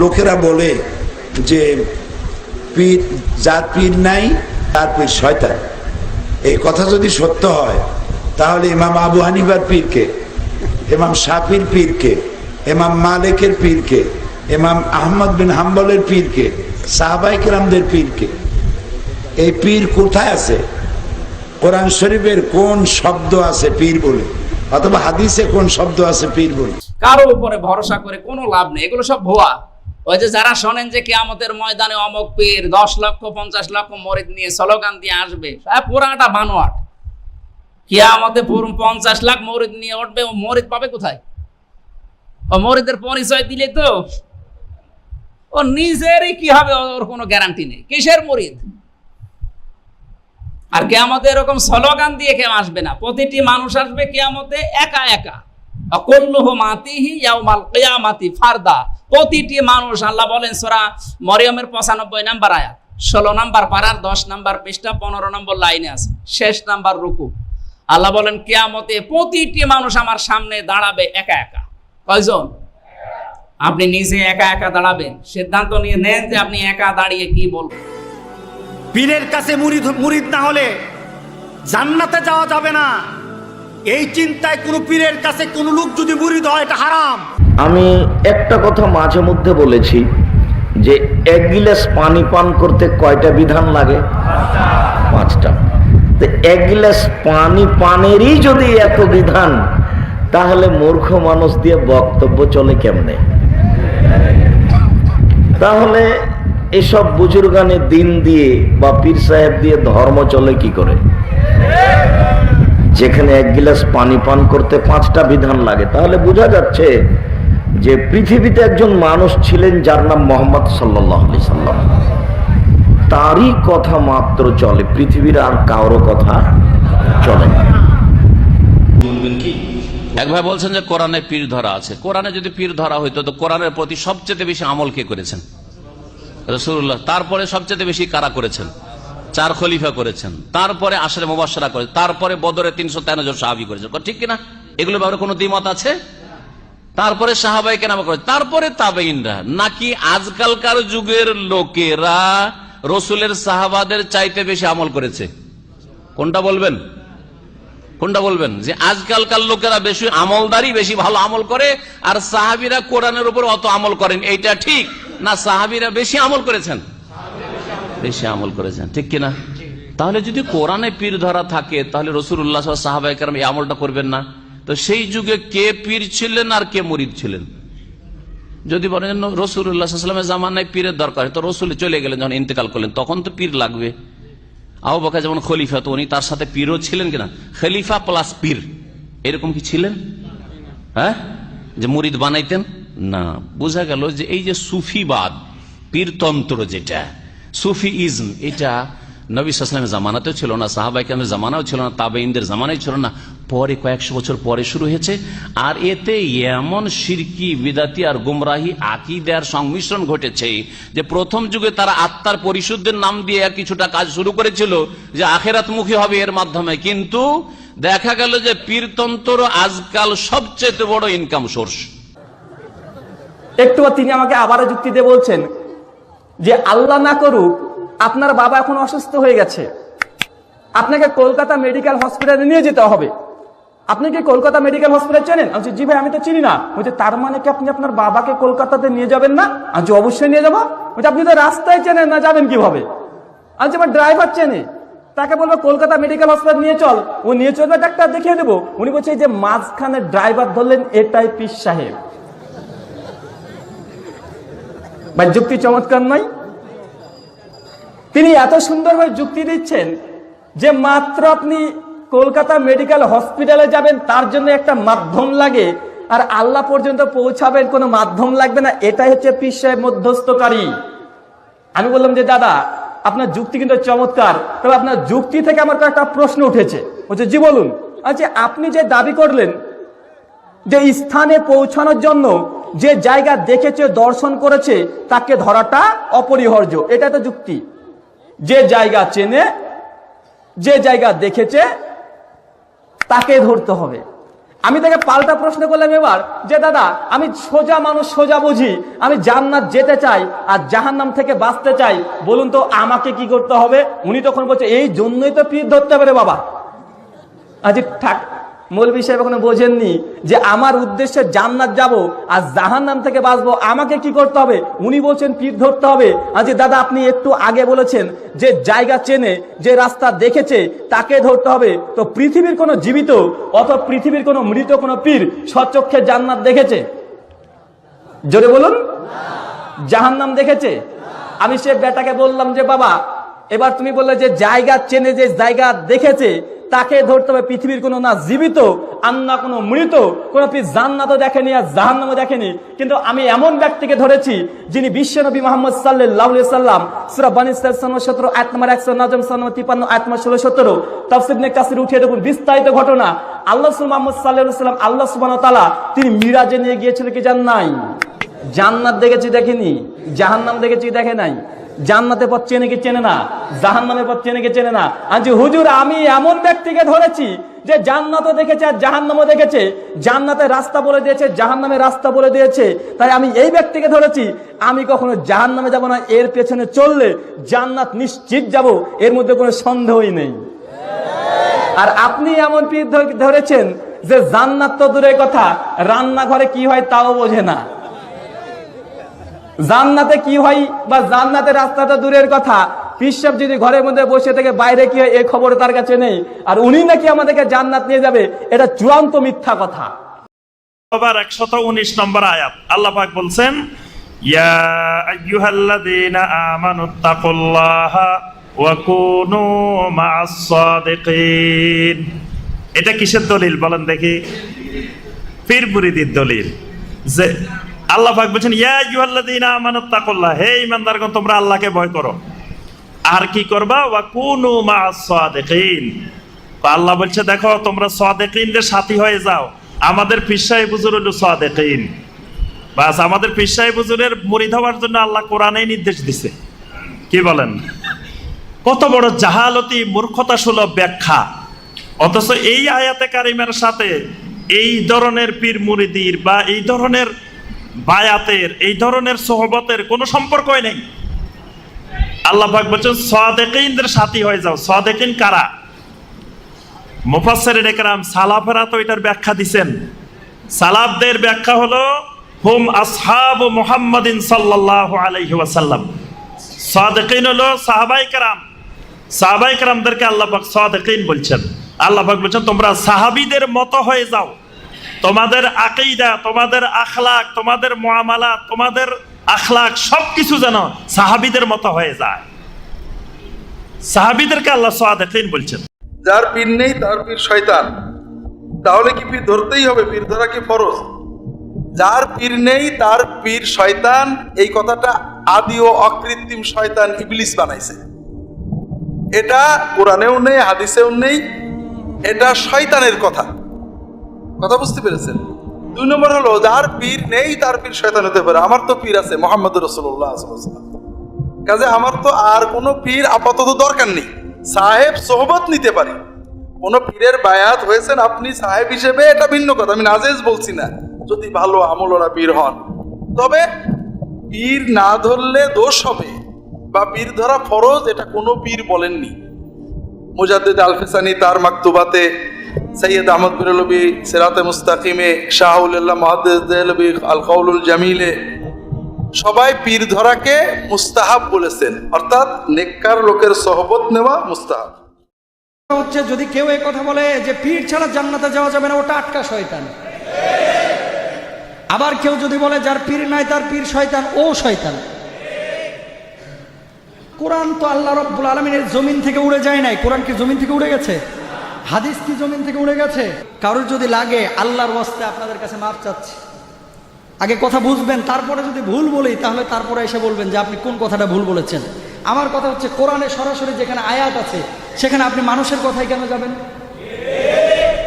লোকেরা বলে যে পীর, যার পীর নাই, তার পীর শয়তান। এই কথা যদি সত্য হয়, তাহলে ইমাম আবু হানিফার পীরকে, ইমাম শাফির পীরকে, ইমাম মালিকের পীরকে, ইমাম আহমদ বিন হাম্বলের পীরকে সাহাবাই কিরামদের পীরকে, এই পীর কোথায় আছে? কোরআন শরীফের কোন শব্দ আছে পীর বলে? অথবা হাদিসে কোন শব্দ আছে পীর বলে? কারও উপরে ভরসা করে কোনো লাভ নেই। এগুলো সব ভুয়া। ওই যে যারা শোনেন যে কেয়ামতের ময়দানে অমক পীর, দশ লক্ষ, পঞ্চাশ লক্ষ মরিদ নিয়ে স্লোগান দিয়ে আসবে সব পুরাটা বানোয়াট। কেয়ামতে পুরো পঞ্চাশ লাখ মরিদ নিয়ে উঠবে, ও মরিদ পাবে কোথায়? ও মরিদের পরিচয় দিলে তো ও নিজেরই কি হবে, ওর কোনো গ্যারান্টি নেই। কিসের মরিদ? আর কেয়ামতে এরকম স্লোগান দিয়ে কেউ আসবে না। প্রতিটি মানুষ আসবে কেয়ামতে একা একা। প্রতিটি মানুষ আল্লাহ বলেন সূরা মরিয়মের 95 নাম্বার আয়াত 16 নাম্বার পারার 10 নাম্বার পৃষ্ঠা 15 নম্বর লাইনে আছে, শেষ নাম্বার রুকু। আল্লাহ বলেন, কিয়ামতে প্রতিটি মানুষ আমার সামনে দাঁড়াবে একা একা। কয়জন? আপনি নিজে একা একা দাঁড়াবেন। সিদ্ধান্ত নিয়ে নেন যে আপনি একা দাঁড়িয়ে কি বলবেন। পীরের কাছে মুরিদ মুরিদ না হলে জান্নাতে যাওয়া যাবে না। এই চিন্তায় কোনো পীরের কাছে কোনো লোক যদি মুরিদ হয়, এটা হারাম। আমি একটা কথা মাঝে মধ্যে বলেছি যে এক গিলাস পানি পান করতে কয়টা বিধান লাগে? পাঁচটা। তো এক গিলাস পানি পানেরই যদি এত বিধান, তাহলে মূর্খ মানুষ দিয়ে বক্তব্য চলে কেমনে? তাহলে এসব বুজুর্গানে দিন দিয়ে বা পীর সাহেব দিয়ে ধর্ম চলে কি করে? যেখানে এক গিলাস পানি পান করতে পাঁচটা বিধান লাগে। তাহলে বোঝা যাচ্ছে যে পৃথিবীতে একজন মানুষ ছিলেন যার নাম মোহাম্মদ সাল্লাহ আলি সাল্লাম। তারই কথা মাত্র চলে, পৃথিবীর আর কারও কথা চলে বলছেন যে কোরআনে পীর ধরা আছে। কোরআনে যদি পীর ধরা হইতো, তো কোরআনের প্রতি সবচেয়ে বেশি আমল কে করেছেন? তারপরে সবচেয়ে বেশি কারা করেছেন? চার খলিফা করেছেন। তারপরে আশরে মুবাসরা করেছেন তারপরে বদরে তিনশো তেরো জন সাহাবি করেছেন। ঠিক কিনা? এগুলো ব্যাপারে কোনো দ্বিমত আছে? তারপরে সাহাবাই কেন করে তারপরে তাবেইনরা নাকি আজকালকার যুগের লোকেরা রসুলের সাহাবাদের চাইতে বেশি আমল করেছে? কোনটা বলবেন? কোনটা বলবেন? যে আজকালকার লোকেরা বেশি আমলদারি বেশি ভালো আমল করে, আর সাহাবিরা কোরআনের উপর অত আমল করেন। এইটা ঠিক? না, সাহাবিরা বেশি আমল করেছেন? বেশি আমল করেছেন। ঠিক কিনা? তাহলে যদি কোরআনে পীর ধরা থাকে, তাহলে রসুল্লাহ সাহাবাই কারণ এই আমলটা করবেন না। তো সেই যুগে কে পীর ছিলেন আর কে মরিদ ছিলেন? যদি বলেন রসুল্লাহামের জামানায় পীরের দরকার, তো রসুল চলে গেলেন, যখন ইন্তেকাল করলেন, তখন তো পীর লাগবে। আবু বকা যেমন খলিফা, তো উনি তার সাথে পীরও ছিলেন কিনা? খলিফা প্লাস পীর, এরকম কি ছিলেন? হ্যাঁ? যে মুরিদ বানাইতেন? না, বোঝা গেল যে এই যে সুফিবাদ, পীরতন্ত্র যেটা সুফি ইজম এটা নবী সালামের জামানাতেও ছিল না সাহাবাই সাহাবাইকামের জামানাও ছিল না তাবেইনদের জামানাই ছিল না। পরে কয়েকশো বছর পরে শুরু হয়েছে, আর এতে এমন সিরকি বিদাতি আর গুমরাহি আকিদার সংমিশ্রণ ঘটেছে যে প্রথম যুগে তারা আত্মার পরিশুদ্ধের নাম দিয়ে কিছুটা কাজ শুরু করেছিল যে আখেরাত মুখী হবে এর মাধ্যমে। কিন্তু দেখা গেল যে পীরতন্ত্র আজকাল সবচেয়ে বড় ইনকাম সোর্স একটু তিনি আমাকে আবারও যুক্তি দিয়ে বলছেন যে আল্লাহ না করুক আপনার বাবা এখন অসুস্থ হয়ে গেছে। আপনাকে কলকাতা মেডিকেল হসপিটালে নিয়ে যেতে হবে। আপনি কি কলকাতা মেডিকেল হসপিটাল চেনেন? আমি জি ভাই আমি তো চিনি না। বলছে তার মানে কি আপনি আপনার বাবাকে কলকাতাতে নিয়ে যাবেন না? বলছি, অবশ্যই নিয়ে যাব। বলছে আপনি তো রাস্তায় চেনেন না যাবেন কীভাবে? বলছি, আমার ড্রাইভার চেনে। তাকে বলব কলকাতা মেডিকেল হসপিটাল নিয়ে চল। ও নিয়ে চলবে ডাক্তার দেখিয়ে দেবো। উনি বলছে যে মাঝখানে ড্রাইভার ধরলেন এটাই পিস সাহেব। ভাই যুক্তি চমৎকার নয়? তিনি এত সুন্দরভাবে যুক্তি দিচ্ছেন যে মাত্র আপনি কলকাতা মেডিকেল হসপিটালে যাবেন, তার জন্য একটা মাধ্যম লাগে, আর আল্লাহ পর্যন্ত পৌঁছাবেন, কোনো মাধ্যম লাগবে না, এটাই হচ্ছে সাহেব মধ্যস্থকারী। আমি বললাম যে, দাদা, আপনার যুক্তি কিন্তু চমৎকার, তবে আপনার যুক্তি থেকে আমার একটা প্রশ্ন উঠেছে। বলছে, জি, বলুন। আচ্ছা আপনি যে দাবি করলেন যে স্থানে পৌঁছানোর জন্য যে জায়গা দেখেছে, দর্শন করেছে, তাকে ধরাটা অপরিহার্য। এটা তো যুক্তি। যে জায়গা চেনে, যে জায়গা দেখেছে, তাকে ধরতে হবে। আমি তাকে পাল্টা প্রশ্ন করলাম এবার, যে দাদা, আমি সোজা মানুষ, সোজা বুঝি, আমি জান্নাত যেতে চাই আর জাহান্নাম থেকে বাঁচতে চাই, বলুন তো আমাকে কি করতে হবে? উনি তখন বলছে, এই জন্যই তো পীর ধরতে হবে রে বাবা। আজ ঠাক মৌলবী সাহেব এখনও বোঝেননি যে আমার উদ্দেশ্যে জান্নাত যাব আর জাহান্নাম থেকে বাঁচবো, আমাকে কি করতে হবে? উনি বলছেন পীর ধরতে হবে। আজ দাদা, আপনি একটু আগে বলেছেন যে জায়গা চেনে, যে রাস্তা দেখেছে, তাকে ধরতে হবে। তো পৃথিবীর কোনো জীবিত অত পৃথিবীর কোনো মৃত কোনো পীর সচক্ষে জান্নাত দেখেছে? জোরে বলুন। জাহান্নাম দেখেছে? আমি সে বেটাকে বললাম যে, বাবা, এবার তুমি বললে যে জায়গা চেনে, যে জায়গা দেখেছে তাকে ধরতে হবে পৃথিবীর কোনো না জীবিত, আর না কোনো মৃত, কোনো পীর জান্নাতও দেখেনি আর জাহান্নামও দেখেনি। কিন্তু আমি এমন ব্যক্তিকে ধরেছি যিনি বিশ্বনবী মোহাম্মদ সাল্লাহ সাল্লাম, সুরা বানিস সতেরো আট নম্বর একশো নজম সাল্লাম তিপান্ন আট নম্বর ষোলো, সতেরো। তফসিবনে কাসির উঠিয়ে দেখুন, বিস্তারিত ঘটনা। আল্লাহ মোহাম্মদ সাল্লাহ সাল্লাম, আল্লাহ সুবান তালা তিনি মিরাজে নিয়ে গিয়েছিল কি জান নাই? জান্নাত দেখেছি দেখেনি, জাহান্নাম দেখেছি দেখে নাই। জান্নাতের পথ চেনে কি চেনে না? জাহান্নামের পথ চেনে কি চেনে না? আজ হুজুর, আমি এমন ব্যক্তিকে ধরেছি যে জান্নাতও দেখেছে আর জাহান্নামও দেখেছে। জান্নাতের রাস্তা বলে দিয়েছে, জাহান্নামের রাস্তা বলে দিয়েছে। তাই আমি এই ব্যক্তিকে ধরেছি, আমি কখনো জাহান্নামে যাব না, এর পেছনে চললে জান্নাত নিশ্চিত যাব, এর মধ্যে কোনো সন্দেহই নেই। আর আপনি এমন পীর ধরেছেন যে জান্নাত তো দূরের কথা, রান্নাঘরে কি হয় তাও বোঝে না। জান্নাতে কি হয় বা জান্নাতের রাস্তাটা দূরের কথা পিসাব যদি ঘরের মধ্যে বসে থেকে বাইরে কি হয় এই খবর তার কাছে নেই। আর উনি নাকি আমাদেরকে জান্নাত নিয়ে যাবে, এটা চূড়ান্ত মিথ্যা কথা। উনিশ নম্বর বলছেন, ইয়া ওয়া এটা কিসের দলিল বলেন দেখি? পীর মুরিদির দলিল। যে আল্লাহ পাক বলছেন, ইয়া আইয়ুহাল্লাযীনা আমানুত্তাকুল্লাহ হে ঈমানদারগণ, তোমরা আল্লাহকে ভয় করো। আর কি করবা? ওয়া কুনু মা'আস আল্লাহ বলছে, দেখো, তোমরা সাদেকিনদের সাথী হয়ে যাও। আমাদের পিসাই বুজুর হলো সাদেকিন। বাস, আমাদের পিসাই বুজুরের মুড়ি হওয়ার জন্য আল্লাহ কোরআনেই নির্দেশ দিছে। কি বলেন? কত বড় জাহালতি মূর্খতা সুলভ ব্যাখ্যা। অথচ এই আয়াতে কারিমের সাথে এই ধরনের পীর মুরিদির বা এই ধরনের বায়াতের, এই ধরনের সোহবতের কোনো সম্পর্কই নেই। আল্লাহ পাক বলছেন, সাদেকিনদের সাথী হয়ে যাও। সাদেকিন কারা? মুফাসসির একরাম, সালাফেরা তো এটার ব্যাখ্যা দিবেন সালাফদের ব্যাখ্যা হলো, হুম আসহাবু মুহাম্মাদিন সাল্লাল্লাহু আলাইহি ওয়াসাল্লাম। সাদেকিন হলো সাহাবাই কেরাম। সাহাবাই কেরামদেরকে আল্লাহ পাক সাদেকিন বলছেন। আল্লাহ পাক বলছেন, তোমরা সাহাবীদের মতো হয়ে যাও। তোমাদের আকীদা, তোমাদের আখলাক, তোমাদের মুআমালাত তোমাদের আখলাক সবকিছু যেন সাহাবিদের মতো হয়ে যায়। সাহাবীদেরকে আল্লাহ সাদিকিন বলছেন। যার পীর নেই, তার পীর শয়তান। তাহলে কি পীর ধরতেই হবে? পীর ধরা কি ফরজ? যার পীর নেই, তার পীর শয়তান, এই কথাটা আদি ও অকৃত্রিম শয়তান ইবলিস বানাইছে। এটা কোরআনেও নেই, হাদিসেও নেই, এটা শয়তানের কথা। কথা বুঝতে পেরেছেন? দুই নম্বর হলো, যার পীর নেই, তার পীর শয়তান হতে পারে। আমার তো পীর আছে মোহাম্মদ রসুল্লাহ কাজে আমার তো আর কোনো পীর আপাতত দরকার নেই। সাহেব সোহবত নিতে পারি। কোনো পীরের বায়াত হয়েছেন, আপনি সাহেব হিসেবে এটা ভিন্ন কথা, আমি নাজেজ বলছি না। যদি ভালো আমলরা পীর হন। তবে পীর না ধরলে দোষ হবে, বা পীর ধরা ফরজ, এটা কোনো পীর বলেননি। মুজাদ্দিদ আলফিসানি তার মাকতুবাতে সৈয়দ আহমদ বিরলবি সেরাতে মুস্তাকিমে, শাহুল্লাহ মহাদ্দেস দেহলবি আল কৌলুল জামিলে। সবাই পীর ধরাকে মুস্তাহাব বলেছেন, অর্থাৎ নেককার লোকের সহবত নেওয়া মুস্তাহাব। হচ্ছে যদি কেউ এই কথা বলে যে পীর ছাড়া জান্নাতে যাওয়া যাবে না, ওটা আটকা শয়তান। আবার কেউ যদি বলে যার পীর নাই, তার পীর শয়তান, ও শয়তান। কোরআন তো আল্লাহ রব্বুল আলমিনের জমিন থেকে উড়ে যায় নাই। কোরআন কি জমিন থেকে উড়ে গেছে? হাদিস কি জমিন থেকে উড়ে গেছে? কারোর যদি লাগে, আল্লাহর ওয়াস্তে আপনাদের কাছে মাপ চাচ্ছি। আগে কথা বুঝবেন, তারপরে যদি ভুল বলি, তাহলে তারপরে এসে বলবেন যে আপনি কোন কথাটা ভুল বলেছেন। আমার কথা হচ্ছে, কোরআনে সরাসরি যেখানে আয়াত আছে, সেখানে আপনি মানুষের কথাই কেন যাবেন?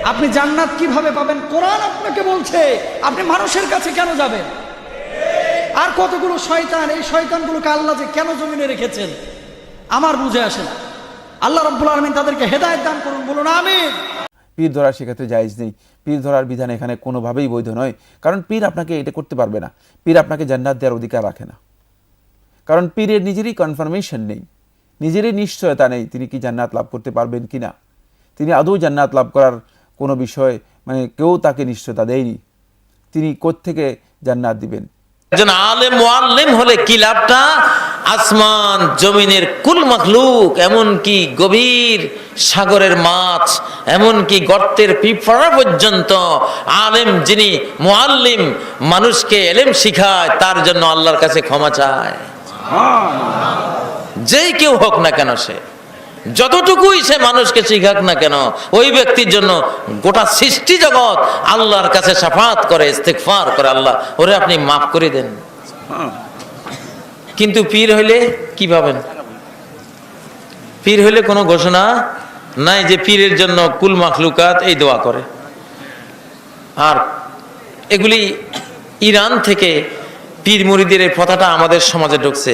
আপনি জান্নাত কীভাবে পাবেন? কোরআন আপনাকে বলছে, আপনি মানুষের কাছে কেন যাবেন? আর কতগুলো শয়তান, এই শয়তানগুলোকে আল্লাহ যে কেন জমিনে রেখেছেন? আমার বুঝে আসে না। আল্লাহ রব্বুল আলমিন তাদেরকে হেদায়ত দান করুন বলুন আমিন। পীর ধরা সেক্ষেত্রে জায়েজ নেই। পীর ধরার বিধান এখানে কোনোভাবেই বৈধ নয়। কারণ পীর আপনাকে এটা করতে পারবে না। পীর আপনাকে জান্নাত দেওয়ার অধিকার রাখে না। কারণ পীরের নিজেরই কনফার্মেশন নেই। নিজেরই নিশ্চয়তা নেই তিনি কি জান্নাত লাভ করতে পারবেন কি না। তিনি আদৌ জান্নাত লাভ করার কোনো বিষয় মানে কেউ তাকে নিশ্চয়তা দেয়নি। তিনি কোত্থেকে জান্নাত দিবেন? একজন আলেম মোয়াল্লেম হলে কি লাভটা? আসমান জমিনের কুল মখলুক এমনকি গভীর সাগরের মাছ এমনকি গর্তের পিঁপড়া পর্যন্ত আলেম যিনি মোয়াল্লিম মানুষকে এলেম শিখায় তার জন্য আল্লাহর কাছে ক্ষমা চায়। যেই কেউ হোক না কেন সে যতটুকুই সে মানুষকে শিখাক না কেন ওই ব্যক্তির জন্য গোটা সৃষ্টি জগৎ আল্লাহর কাছে সাফাত করে ইস্তেকফার করে আল্লাহ ওরে আপনি মাফ করে দেন। কিন্তু পীর হইলে কি পাবেন পীর হইলে কোনো ঘোষণা নাই যে পীরের জন্য কুল মাখলুকাত এই দোয়া করে। আর এগুলি ইরান থেকে পীর মুড়িদের এই প্রথাটা আমাদের সমাজে ঢুকছে।